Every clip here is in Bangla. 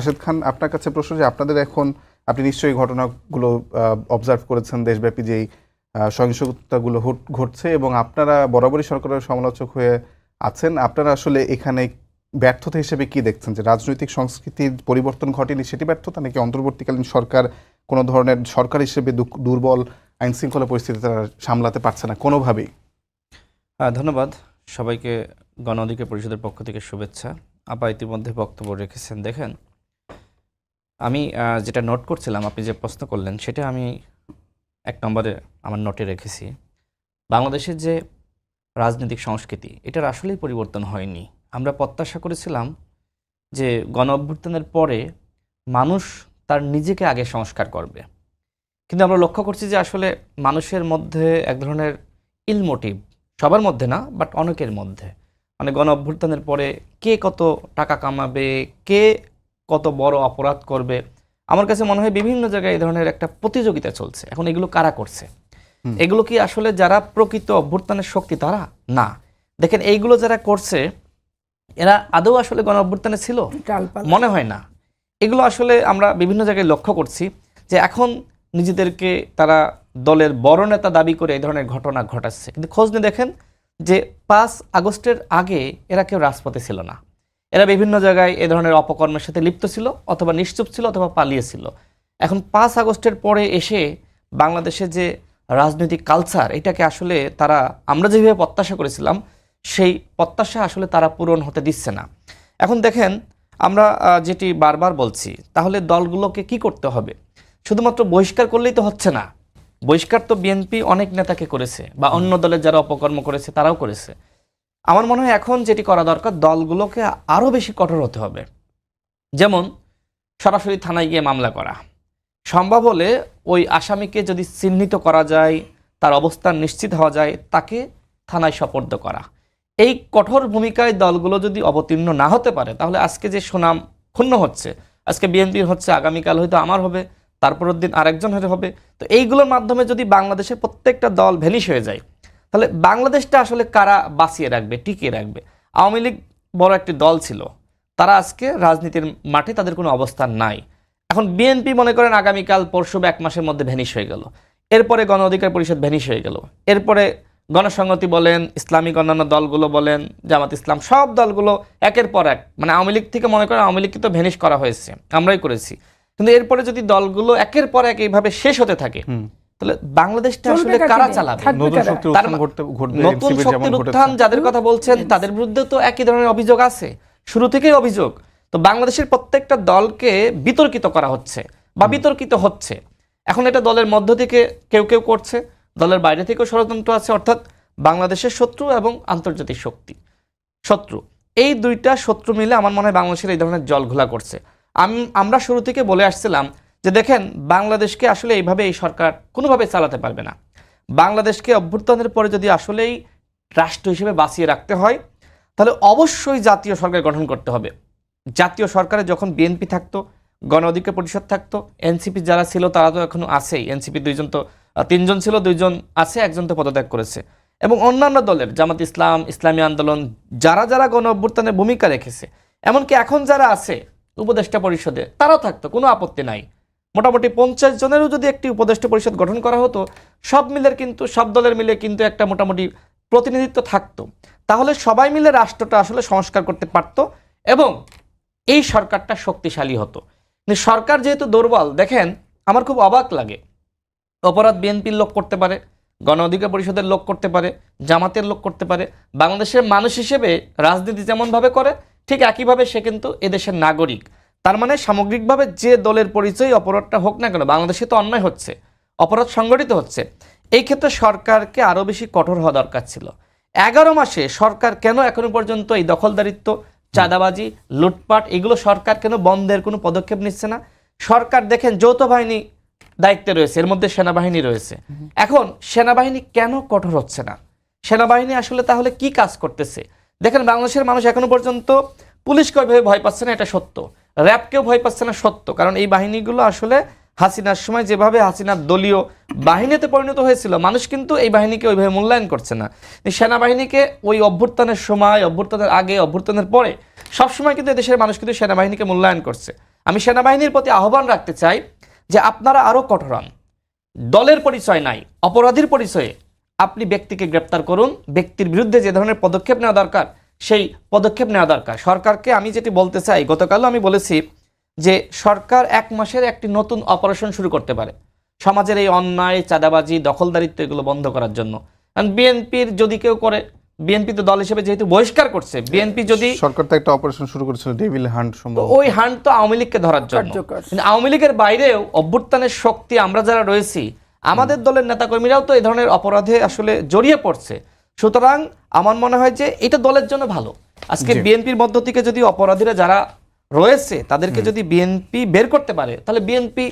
রাশেদ খান, আপনার কাছে প্রশ্ন যে আপনাদের এখন আপনি নিশ্চয়ই ঘটনাগুলো অবজার্ভ করেছেন দেশব্যাপী যেই সহিংসতাগুলো ঘটছে এবং আপনারা বরাবরই সরকারের সমালোচক হয়ে আছেন। আপনারা আসলে এখানে ব্যর্থতা হিসেবে কি দেখছেন? যে রাজনৈতিক সংস্কৃতির পরিবর্তন ঘটেনি, সেটি ব্যর্থতা? নাকি অন্তর্বর্তীকালীন সরকার কোনো ধরনের সরকার হিসেবে দুর্বল আইন শৃঙ্খলা পরিস্থিতি তারা সামলাতে পারছে না কোনোভাবেই? ধন্যবাদ। সবাইকে গণ অধিকার পরিষদের পক্ষ থেকে শুভেচ্ছা। আপা ইতিমধ্যে বক্তব্য রেখেছেন। দেখেন আমি যেটা নোট করছিলাম, আপনি যে প্রশ্ন করলেন, সেটা আমি এক নম্বরে আমার নোটে রেখেছি। বাংলাদেশের যে রাজনৈতিক সংস্কৃতি, এটার আসলেই পরিবর্তন হয়নি। আমরা প্রত্যাশা করেছিলাম যে গণ অভ্যুত্থানের পরে মানুষ তার নিজেকে আগে সংস্কার করবে। কিন্তু আমরা লক্ষ্য করছি যে আসলে মানুষের মধ্যে এক ধরনের ইলমোটিভ সবার মধ্যে না বাট অনেকের মধ্যে। মানে গণ অভ্যুত্থানের পরে কে কত টাকা কামাবে, কে কত বড় অপরাধ করবে। আমার কাছে মনে হয় বিভিন্ন জায়গায় এই ধরনের একটা প্রতিযোগিতা চলছে। এখন এগুলো কারা করছে? এগুলো কি আসলে যারা প্রকৃত অভ্যুত্থানের শক্তি তারা? না। দেখেন এইগুলো যারা করছে এরা আদৌ আসলে গণ অভ্যুত্থানে ছিল? মনে হয় না। এগুলো আসলে আমরা বিভিন্ন জায়গায় লক্ষ্য করছি যে এখন নিজেদেরকে তারা দলের বড় নেতা দাবি করে এই ধরনের ঘটনা ঘটাচ্ছে। কিন্তু খোঁজ নিয়ে দেখেন যে পাঁচ আগস্টের আগে এরা কেউ রাজপথে ছিল না। এরা বিভিন্ন জায়গায় এ ধরনের অপকর্মের সাথে লিপ্ত ছিল অথবা নিশ্চুপ ছিল অথবা পালিয়েছিল এখন পাঁচ আগস্টের পরে এসে বাংলাদেশে যে রাজনৈতিক কালচার এটাকে আসলে তারা, আমরা যেভাবে প্রত্যাশা করেছিলাম, সেই প্রত্যাশা আসলে তারা পূরণ হতে দিচ্ছে না। এখন দেখেন, আমরা যেটি বারবার বলছি, তাহলে দলগুলোকে কি করতে হবে? শুধুমাত্র বহিষ্কার করলেই তো হচ্ছে না। বহিষ্কার তো বিএনপি অনেক নেতাকে করেছে, বা অন্য দলের যারা অপকর্ম করেছে, তারাও করেছে। আমার মনে হয় এখন যেটি করা দরকার, দলগুলোকে আরও বেশি কঠোর হতে হবে। যেমন, সরাসরি থানায় গিয়ে মামলা করা। সম্ভব হলে ওই আসামিকে যদি চিহ্নিত করা যায়, তার অবস্থান নিশ্চিত হওয়া যায়, তাকে থানায় সোপর্দ করা। এই কঠোর ভূমিকায় দলগুলো যদি অবতীর্ণ না হতে পারে, তাহলে আজকে যে সুনাম ক্ষুণ্ণ হচ্ছে, আজকে বিএনপির হচ্ছে, আগামীকাল হয়তো আমার হবে, তারপরের দিন আরেকজন হবে, তো এইগুলোর মাধ্যমে যদি বাংলাদেশের প্রত্যেকটা দল ভ্যানিশ হয়ে যায় তাহলে বাংলাদেশটা আসলে কারা বাঁচিয়ে রাখবে, টিকিয়ে রাখবে? আওয়ামী লীগ বড় একটি দল ছিল। তারা আজকে রাজনীতির মাঠে তাদের কোনো অবস্থান নাই। এখন বিএনপি মনে করেন আগামীকাল, পরশু এক মাসের মধ্যে ভ্যানিশ হয়ে গেল। এরপরে গণ অধিকার পরিষদ ভ্যানিশ হয়ে গেল। এরপরে গণসংহতি বলেন, ইসলামিক অন্যান্য দলগুলো বলেন, জামাত ইসলাম, সব দলগুলো একের পর এক। মানে আওয়ামী লীগ থেকে মনে করেন আওয়ামী লীগকে তো ভ্যানিশ করা হয়েছে। আমরাই করেছি। কিন্তু এরপরে যদি দলগুলো একের পর এক এইভাবে শেষ হতে থাকে। তাহলে বাংলাদেশটা আসলে কারা চালাবে? নতুন? শক্তির তার উত্থান ঘটতে ঘটবে নতুন শক্তির উত্থান যাদের কথা বলছেন তাদের বিরুদ্ধে তো একই ধরনের অভিযোগ আছে। শুরু থেকেই অভিযোগ। তো বাংলাদেশের প্রত্যেকটা দলকে বিতর্কিত করা হচ্ছে বা বিতর্কিত হচ্ছে। এখন এটা দলের মধ্য থেকে কেউ কেউ করছে দলের বাইরে থেকেও ষড়যন্ত্র আছে অর্থাৎ বাংলাদেশের শত্রু এবং আন্তর্জাতিক শক্তি। শত্রু। এই দুইটা শত্রু মিলে আমার মনে হয় বাংলাদেশের এই ধরনের জল ঘোলা করছে। আম- আমরা শুরু থেকে বলে আসছিলাম যে দেখেন, বাংলাদেশকে আসলে এইভাবে এই সরকার কোনোভাবে চালাতে পারবে না। বাংলাদেশকে অভ্যুত্থানের পরে যদি আসলেই রাষ্ট্র হিসেবে বাঁচিয়ে রাখতে হয়, তাহলে অবশ্যই জাতীয় সরকার গঠন করতে হবে। জাতীয় সরকারে যখন বিএনপি থাকতো, গণ অধিকার পরিষদ থাকতো, এনসিপি যারা ছিল তারা তো এখনও আছেই। এনসিপি দুইজন তো, তিনজন ছিল, দুইজন আছে, একজন তো পদত্যাগ করেছে। এবং অন্যান্য দলের, জামাত ইসলাম, ইসলামী আন্দোলন, যারা যারা গণ অভ্যুত্থানে ভূমিকা রেখেছে, এমনকি এখন যারা আছে, উপদেষ্টা পরিষদে, তারাও থাকতো, কোনো আপত্তি নাই। মোটামুটি পঞ্চাশ জনেরও যদি একটি উপদেষ্টা পরিষদ গঠন করা হতো, সব মিলের কিন্তু, সব দলের মিলে কিন্তু একটা মোটামুটি প্রতিনিধিত্ব থাকতো। তাহলে সবাই মিলে রাষ্ট্রটা আসলে সংস্কার করতে পারতো এবং এই সরকারটা শক্তিশালী হতো। সরকার যেহেতু দুর্বল, দেখেন, আমার খুব অবাক লাগে। অপরাধ বিএনপির লোক করতে পারে, গণ অধিকার পরিষদের লোক করতে পারে, জামাতের লোক করতে পারে, বাংলাদেশের মানুষ হিসেবে রাজনীতি যেমনভাবে করে, ঠিক একইভাবে সে কিন্তু এদেশের নাগরিক। তার মানে সামগ্রিকভাবে যে দলের পরিচয় অপরাধটা হোক না কেন, বাংলাদেশে তো অন্যায় হচ্ছে, অপরাধ সংগঠিত হচ্ছে। এই ক্ষেত্রে সরকারকে আরও বেশি কঠোর হওয়া দরকার ছিল। এগারো মাসে সরকার কেন এখনও পর্যন্ত এই দখলদারিত্ব, চাঁদাবাজি, লুটপাট, এগুলো সরকার কেন বন্ধের কোনো পদক্ষেপ নিচ্ছে না? সরকার দেখেন যৌথ বাহিনী দায়িত্বে রয়েছে, এর মধ্যে সেনাবাহিনী রয়েছে। এখন সেনাবাহিনী কেন কঠোর হচ্ছে না? সেনাবাহিনী আসলে তাহলে কি কাজ করতেছে? দেখেন বাংলাদেশের মানুষ এখনও পর্যন্ত পুলিশকে ওইভাবে ভয় পাচ্ছে না, এটা সত্য। র্যাবকেও ভয় পাচ্ছে না, সত্য। কারণ এই বাহিনীগুলো আসলে হাসিনার সময় যেভাবে হাসিনার দলীয় বাহিনীতে পরিণত হয়েছিল, মানুষ কিন্তু এই বাহিনীকে ওইভাবে মূল্যায়ন করছে না। সেনাবাহিনীকে ওই অভ্যুত্থানের সময়, অভ্যুত্থানের আগে, অভ্যুত্থানের পরে সবসময় কিন্তু দেশের মানুষ কিন্তু সেনাবাহিনীকে মূল্যায়ন করছে। আমি সেনাবাহিনীর প্রতি আহ্বান রাখতে চাই যে আপনারা আরও কঠোর হন দলের পরিচয় নাই, অপরাধীর পরিচয়ে আপনি ব্যক্তিকে গ্রেপ্তার করুন, ব্যক্তির বিরুদ্ধে যে ধরনের পদক্ষেপ নেওয়া দরকার সেই পদক্ষেপ নেওয়া দরকার। সরকারকে আমি যেটি বলতে চাই গতকালও আমি বলেছি যে সরকার এক মাসের একটি নতুন অপারেশন শুরু করতে পারে। সমাজের এই অন্যায় চাঁদাবাজি দখলদারিত্ব এগুলো বন্ধ করার জন্য। কারণ বিএনপির যদি কেউ করে বিএনপি তো দল হিসেবে যেহেতু বহিষ্কার করছে বিএনপি যদি সরকার তো একটা অপারেশন শুরু করেছিল ডেভিল হান্ট সম্ভব ওই হান্ট তো আওয়ামী লীগকে ধরার জন্য। কিন্তু আওয়ামী লীগের বাইরেও অভ্যুত্থানের শক্তি আমরা যারা রয়েছি আমাদের দলের নেতাকর্মীরাও তো এই ধরনের অপরাধে আসলে জড়িয়ে পড়ছে। সুতরাং আমার মনে হয় যে এটা দলের জন্য ভালো। আজকে বিএনপির মধ্য থেকে যদি অপরাধীরা যারা রয়েছে তাদেরকে যদি বিএনপি বের করতে পারে তাহলে বিএনপি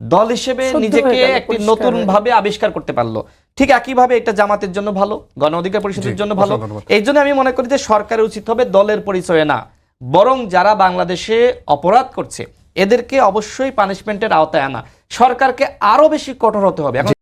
দল হিসেবে নিজেকে একটি নতুন ভাবে আবিষ্কার করতে পারল। ঠিক একইভাবে এটা জামাতের জন্য ভালো গণ অধিকার পরিষদের জন্য ভালো। এই জন্য আমি মনে করি যে সরকারের উচিত হবে দলের পরিচয়ে না বরং যারা বাংলাদেশে অপরাধ করছে এদেরকে অবশ্যই পানিশমেন্টের আওতায় আনা। সরকারকে আরও বেশি কঠোর হতে হবে।